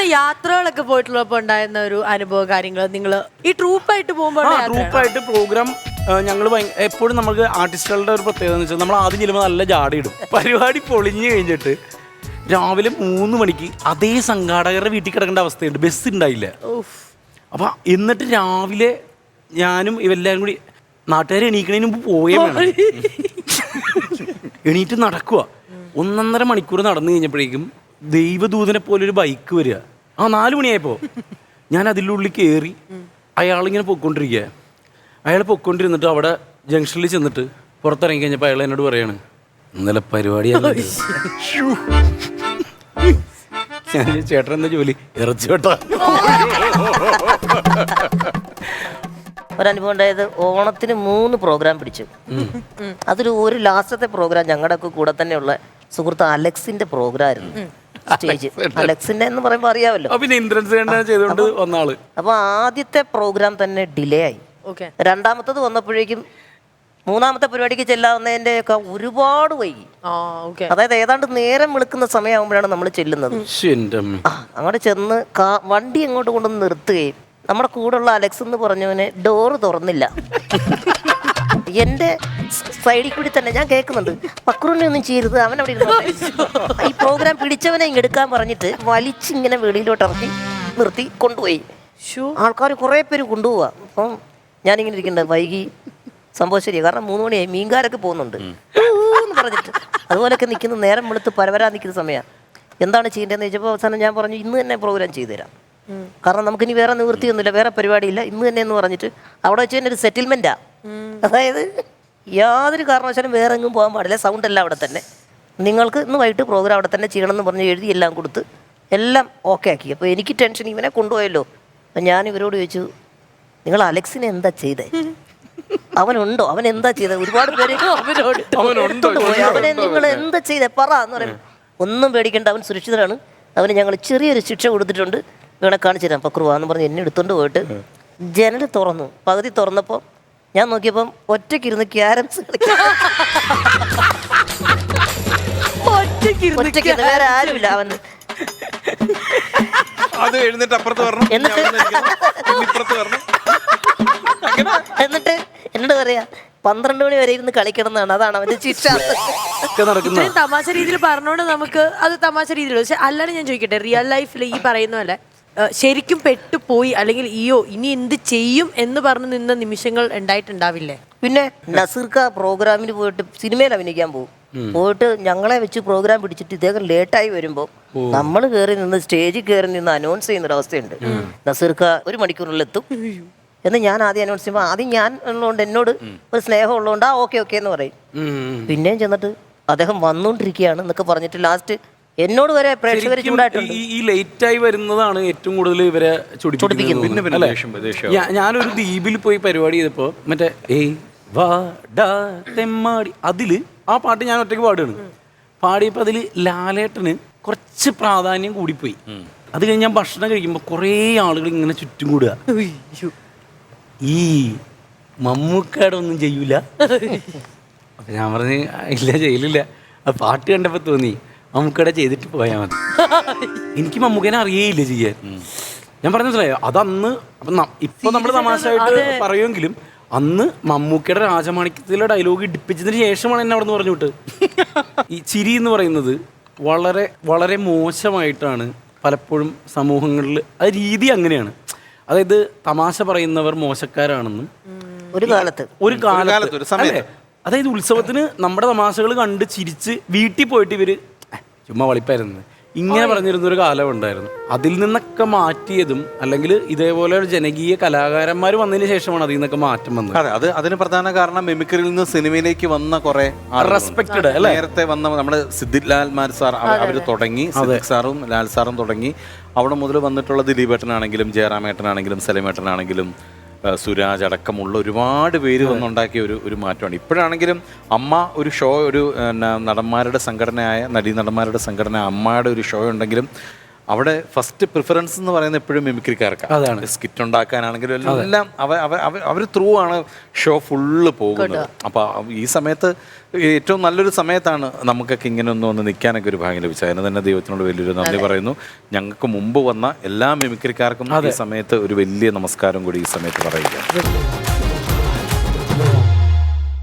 ഇങ്ങനെ യാത്രകളൊക്കെ പോയിട്ടുള്ളപ്പോ ഉണ്ടായിരുന്ന ഒരു അനുഭവ കാര്യങ്ങൾ നിങ്ങൾ ഈ ട്രൂപ്പായിട്ട് പോകുമ്പോൾ ആ ഗ്രൂപ്പായിട്ട് പ്രോഗ്രാം ഞങ്ങൾ എപ്പോഴും നമുക്ക് ആർട്ടിസ്റ്റുകളുടെ ഒരു പ്രത്യേകത എന്ന് വെച്ചാൽ നമ്മൾ ആദ്യം ചെല്ലുമ്പോൾ നല്ല ജാടി ഇടും പരിപാടി പൊളിഞ്ഞു കഴിഞ്ഞിട്ട് രാവിലെ മൂന്ന് മണിക്ക് അതേ സംഘാടകരുടെ വീട്ടിൽ കിടക്കേണ്ട അവസ്ഥയുണ്ട്. ബസ് ഉണ്ടായില്ല. അപ്പൊ എന്നിട്ട് രാവിലെ ഞാനും ഇവരെല്ലാരും കൂടി നാട്ടുകാരെ എണീക്കണതിന് മുമ്പ് പോയേ വേണം. എണീറ്റ് നടക്കുക ഒന്നൊന്നര മണിക്കൂർ നടന്നു കഴിഞ്ഞപ്പോഴേക്കും ദൈവദൂതനെ പോലെ ഒരു ബൈക്ക് വരിക. ആ നാല് മണിയായപ്പോ. ഞാൻ അതിന്റെ ഉള്ളിൽ കയറി അയാളിങ്ങനെ പൊയ്ക്കൊണ്ടിരിക്കുക അയാൾ പൊയ്ക്കൊണ്ടിരുന്നിട്ട് അവിടെ ജംഗ്ഷനിൽ ചെന്നിട്ട് പുറത്തിറങ്ങി കഴിഞ്ഞപ്പോൾ അയാൾ എന്നോട് പറയാണ് ഇന്നലെ പരിപാടിയാണ് ഞാൻ ചേട്ടൻ എന്താ ജോലി? ഇറച്ചി ചേട്ടാ ഒരനുഭവം ഉണ്ടായത് ഓണത്തിന് മൂന്ന് പ്രോഗ്രാം പിടിച്ചു. അതൊരു ഒരു ലാസ്റ്റത്തെ പ്രോഗ്രാം ഞങ്ങളുടെ ഒക്കെ കൂടെ തന്നെയുള്ള സുഹൃത്ത് അലക്സിന്റെ പ്രോഗ്രാം ആയിരുന്നു. സ്റ്റേജ് അലക്സിന്റെ എന്ന് പറയുമ്പോൾ അറിയാമല്ലോ. അപ്പൊ പിന്നെ ചെയ്തുകൊണ്ട് വന്ന ആൾ. അപ്പോൾ ആദ്യത്തെ പ്രോഗ്രാം തന്നെ ഡിലേ ആയി. രണ്ടാമത്തത് വന്നപ്പോഴേക്കും മൂന്നാമത്തെ പരിപാടിക്ക് ചെല്ലാവുന്നതിന്റെ ഒക്കെ ഒരുപാട് വൈകി. അതായത് ഏതാണ്ട് നേരം വിളിക്കുന്ന സമയമാകുമ്പോഴാണ് നമ്മൾ ചെല്ലുന്നത്. അങ്ങോട്ട് ചെന്ന് കാ വണ്ടി അങ്ങോട്ട് കൊണ്ടുവന്ന് നിർത്തുകയും നമ്മുടെ കൂടെയുള്ള അലക്സ് എന്ന് പറഞ്ഞവനെ ഡോറ് തുറന്നില്ല. എന്റെ സൈഡിൽ കൂടി തന്നെ ഞാൻ കേൾക്കുന്നുണ്ട്. പക്രുവിനെ ഒന്നും ചെയ്യരുത് അവൻ അവിടെ ഇരുന്നു? ഈ പ്രോഗ്രാം പിടിച്ചവനെ ഇങ്ങ് എടുക്കാൻ പറഞ്ഞിട്ട് വലിച്ചിങ്ങനെ വെളിയിലോട്ട് ഇറക്കി നിർത്തി കൊണ്ടുപോയി. ഷൂ ആൾക്കാർ കുറേ പേര് കൊണ്ടുപോവാ. അപ്പം ഞാനിങ്ങനെ ഇരിക്കണ്ട വൈകി സംഭവം ശരിയാണ് കാരണം മൂന്ന് മണിയായി മീൻകാരൊക്കെ പോകുന്നുണ്ട്. എന്ന് പറഞ്ഞിട്ട്. അതുപോലൊക്കെ നിൽക്കുന്ന നേരം വെളുത്ത് പരവരാ നിൽക്കുന്ന സമയമാണ് എന്താണ് ചെയ്യേണ്ടതെന്ന് ചോദിച്ചപ്പോൾ അവസാനം ഞാൻ പറഞ്ഞു ഇന്ന് തന്നെ പ്രോഗ്രാം ചെയ്തു തരാം. കാരണം നമുക്കിനി വേറെ നിവൃത്തിയൊന്നുമില്ല വേറെ പരിപാടിയില്ല. ഇന്ന് തന്നെ എന്ന് പറഞ്ഞിട്ട് അവിടെ വെച്ച് തന്നെ ഒരു സെറ്റിൽമെന്റാ അതായത് യാതൊരു കാരണവശാലും വേറെ എങ്ങും പോകാൻ പാടില്ല. സൗണ്ട് എല്ലാം അവിടെ തന്നെ. നിങ്ങൾക്ക് ഇന്ന് വൈകിട്ട് പ്രോഗ്രാം അവിടെ തന്നെ ചെയ്യണം എന്ന് പറഞ്ഞ് എഴുതി എല്ലാം കൊടുത്ത് എല്ലാം ഓക്കെ ആക്കി. അപ്പോൾ എനിക്ക് ടെൻഷൻ ഇവനെ കൊണ്ടുപോയല്ലോ. അപ്പം ഞാൻ ഇവരോട് ചോദിച്ചു നിങ്ങൾ അലക്സിനെ എന്താ ചെയ്തേ? അവനുണ്ടോ? അവൻ എന്താ ചെയ്തത് ഒരുപാട് പേര്. അവനെ നിങ്ങൾ എന്താ ചെയ്തേ? പറ എന്ന് പറയും. ഒന്നും പേടിക്കേണ്ട. അവൻ സുരക്ഷിതനാണ്. അവന് ഞങ്ങൾ ചെറിയൊരു ശിക്ഷ കൊടുത്തിട്ടുണ്ട്. ഇവനെ കാണിച്ചു തരാം. പക്രുവാന്ന് പറഞ്ഞ് എന്നെ എടുത്തോണ്ട് പോയിട്ട് ജനൽ തുറന്നു. പകുതി തുറന്നപ്പോൾ ഞാൻ നോക്കിയപ്പം ഒറ്റയ്ക്കിരുന്ന് ക്യാരംസ് ഒറ്റയ്ക്കിരുന്ന് വേറെ ആരുമില്ല അവന്. അത് എഴുന്നിട്ട് അപ്പുറത്ത് വരണം. ഞാൻ എന്നിട്ട്? ഇപ്പുറത്ത് എന്നിട്ട് എന്നോട് പറയാ പന്ത്രണ്ട് മണി വരെ ഇരുന്ന് കളിക്കണം എന്നാണ്. അതാണ് അവന്റെ ശിക്ഷ തമാശ രീതിയിൽ പറഞ്ഞോണ്ട് നമുക്ക് അത് തമാശ രീതിയിൽ പക്ഷെ അല്ലാണ്ട് ഞാൻ ചോദിക്കട്ടെ റിയൽ ലൈഫിൽ ഈ പറയുന്ന പോലെ ശരിക്കും പെട്ടുപോയി അല്ലെങ്കിൽ ഈയോ ഇനി എന്ത് ചെയ്യും എന്ന് പറഞ്ഞു നിന്ന നിമിഷങ്ങൾ ഉണ്ടായിട്ടുണ്ടാവില്ലേ? പിന്നെ നസീർക്ക പ്രോഗ്രാമിന് പോയിട്ട് സിനിമയിൽ അഭിനയിക്കാൻ പോകും. പോയിട്ട് ഞങ്ങളെ വെച്ച് പ്രോഗ്രാം പിടിച്ചിട്ട് ഇദ്ദേഹം ലേറ്റായി വരുമ്പോൾ നമ്മൾ കയറി നിന്ന് സ്റ്റേജിൽ കയറി നിന്ന് അനൗൺസ് ചെയ്യുന്ന ഒരു അവസ്ഥയുണ്ട്. നസീർക്ക ഒരു മണിക്കൂറിൽ എത്തും എന്ന് ഞാൻ ആദ്യം അനൗൺസ് ചെയ്യുമ്പോൾ ആദ്യം ഞാൻ ഉള്ളതുകൊണ്ട് എന്നോട് ഒരു സ്നേഹം ഉള്ളതുകൊണ്ട് ആ ഓക്കെ ഓക്കെ എന്ന് പറയും. പിന്നെയും ചെന്നിട്ട് അദ്ദേഹം വന്നുകൊണ്ടിരിക്കുകയാണ് എന്നൊക്കെ പറഞ്ഞിട്ട് ലാസ്റ്റ് എന്നോട് വരെ പ്രേക്ഷകർ ചൂടായിട്ടുണ്ട്. ഈ- ആയി വരുന്നതാണ് ഏറ്റവും കൂടുതൽ ഇവരെ ചൊടിപ്പിക്കുന്നത്. ഞാനൊരു ദ്വീപിൽ പോയി പരിപാടി ചെയ്തപ്പോ മറ്റേ ഏയ് വാ ഡാ തെമ്മാടി അതിൽ ആ പാട്ട് ഞാൻ ഒറ്റയ്ക്ക് പാടുകയാണ്. പാടിയപ്പോൾ അതിൽ ലാലേട്ടന് കുറച്ച് പ്രാധാന്യം കൂടിപ്പോയി. അത് കഴിഞ്ഞ് ഞാൻ ഭക്ഷണം കഴിക്കുമ്പോൾ കുറേ ആളുകൾ ഇങ്ങനെ ചുറ്റും കൂടുക ഈ മമ്മൂക്കയുടെ ഒന്നും ചെയ്യൂല. അപ്പൊ ഞാൻ പറഞ്ഞ് ഇല്ല ചെയ്യലില്ല. ആ പാട്ട് കണ്ടപ്പോ തോന്നി. മമ്മൂക്കടെ ചെയ്തിട്ട് പോയാൽ മതി. എനിക്ക് മമ്മൂക്കനെ അറിയേയില്ല ചെയ്യാൻ. ഞാൻ പറഞ്ഞ മനസ്സിലായോ? അതന്ന് അപ്പൊ ഇപ്പൊ നമ്മൾ തമാശയായിട്ട് പറയുമെങ്കിലും അന്ന് മമ്മൂക്കയുടെ രാജമാണിക്യത്തിലെ ഡയലോഗ് ഇടിപ്പിച്ചതിന് ശേഷമാണ് എന്നെ അവിടെ നിന്ന് പറഞ്ഞു വിട്ട്. ഈ ചിരി എന്ന് പറയുന്നത് വളരെ വളരെ മോശമായിട്ടാണ് പലപ്പോഴും സമൂഹങ്ങളിൽ ആ രീതി അങ്ങനെയാണ്. അതായത് തമാശ പറയുന്നവർ മോശക്കാരാണെന്നും ഒരു കാലത്ത്. ഒരു കാലത്ത്. അതായത് ഉത്സവത്തിന് നമ്മുടെ തമാശകൾ കണ്ട് ചിരിച്ച് വീട്ടിൽ പോയിട്ട് ഇവർ "ഏ, ചുമ്മാ വളിപ്പായിരുന്നു ഇങ്ങനെ പറഞ്ഞിരുന്ന ഒരു കാലം ഉണ്ടായിരുന്നു. അതിൽ നിന്നൊക്കെ മാറ്റിയതും അല്ലെങ്കിൽ ഇതേപോലെ ഒരു ജനകീയ കലാകാരന്മാർ വന്നതിന് ശേഷമാണ് അതിൽ നിന്നൊക്കെ മാറ്റം വന്നത്. അതെ അത് അതിന് പ്രധാന കാരണം മിമിക്രിയിൽ നിന്ന് സിനിമയിലേക്ക് വന്ന കുറെ റെസ്പെക്റ്റഡ് അല്ലേ? നേരത്തെ വന്ന നമ്മുടെ സിദ്ദിഖ് ലാൽ മാർ സാർ അവർ തുടങ്ങി. സിദ്ദിഖ് സാറും ലാൽ സാറും തുടങ്ങി. അവിടെ മുതൽ വന്നിട്ടുള്ള ദിലീപേട്ടനാണെങ്കിലും ജയറാമേട്ടനാണെങ്കിലും സലീമേട്ടനാണെങ്കിലും സുരാജ് അടക്കമുള്ള ഒരുപാട് പേര് വന്നുണ്ടാക്കിയ ഒരു ഒരു മാറ്റമാണ്. ഇപ്പോഴാണെങ്കിലും അമ്മ ഒരു ഷോ ഒരു നടന്മാരുടെ സംഘടനയായ നടീ നടന്മാരുടെ സംഘടന അമ്മയുടെ ഒരു ഷോ ഉണ്ടെങ്കിലും അവിടെ ഫസ്റ്റ് പ്രിഫറൻസ് എന്ന് പറയുന്നത് എപ്പോഴും മിമിക്രിക്കാർക്കാണ് അതാണ്. സ്കിറ്റ് ഉണ്ടാക്കാനാണെങ്കിലും എല്ലാം അവർ അവർ ത്രൂ ആണ് ഷോ ഫുള്ള് പോകുന്നത്. അപ്പോൾ ഈ സമയത്ത് ഏറ്റവും നല്ലൊരു സമയത്താണ് നമുക്കൊക്കെ ഇങ്ങനെ ഒന്ന് ഒന്ന് നിൽക്കാനൊക്കെ ഒരു ഭാഗ്യം ലഭിച്ചത്. അതിന് തന്നെ ദൈവത്തിനോട് വലിയൊരു നന്ദി പറയുന്നു. ഞങ്ങൾക്ക് മുമ്പ് വന്ന എല്ലാ മിമിക്രിക്കാർക്കും ഈ സമയത്ത് ഒരു വലിയ നമസ്കാരം കൂടി ഈ സമയത്ത് പറയുക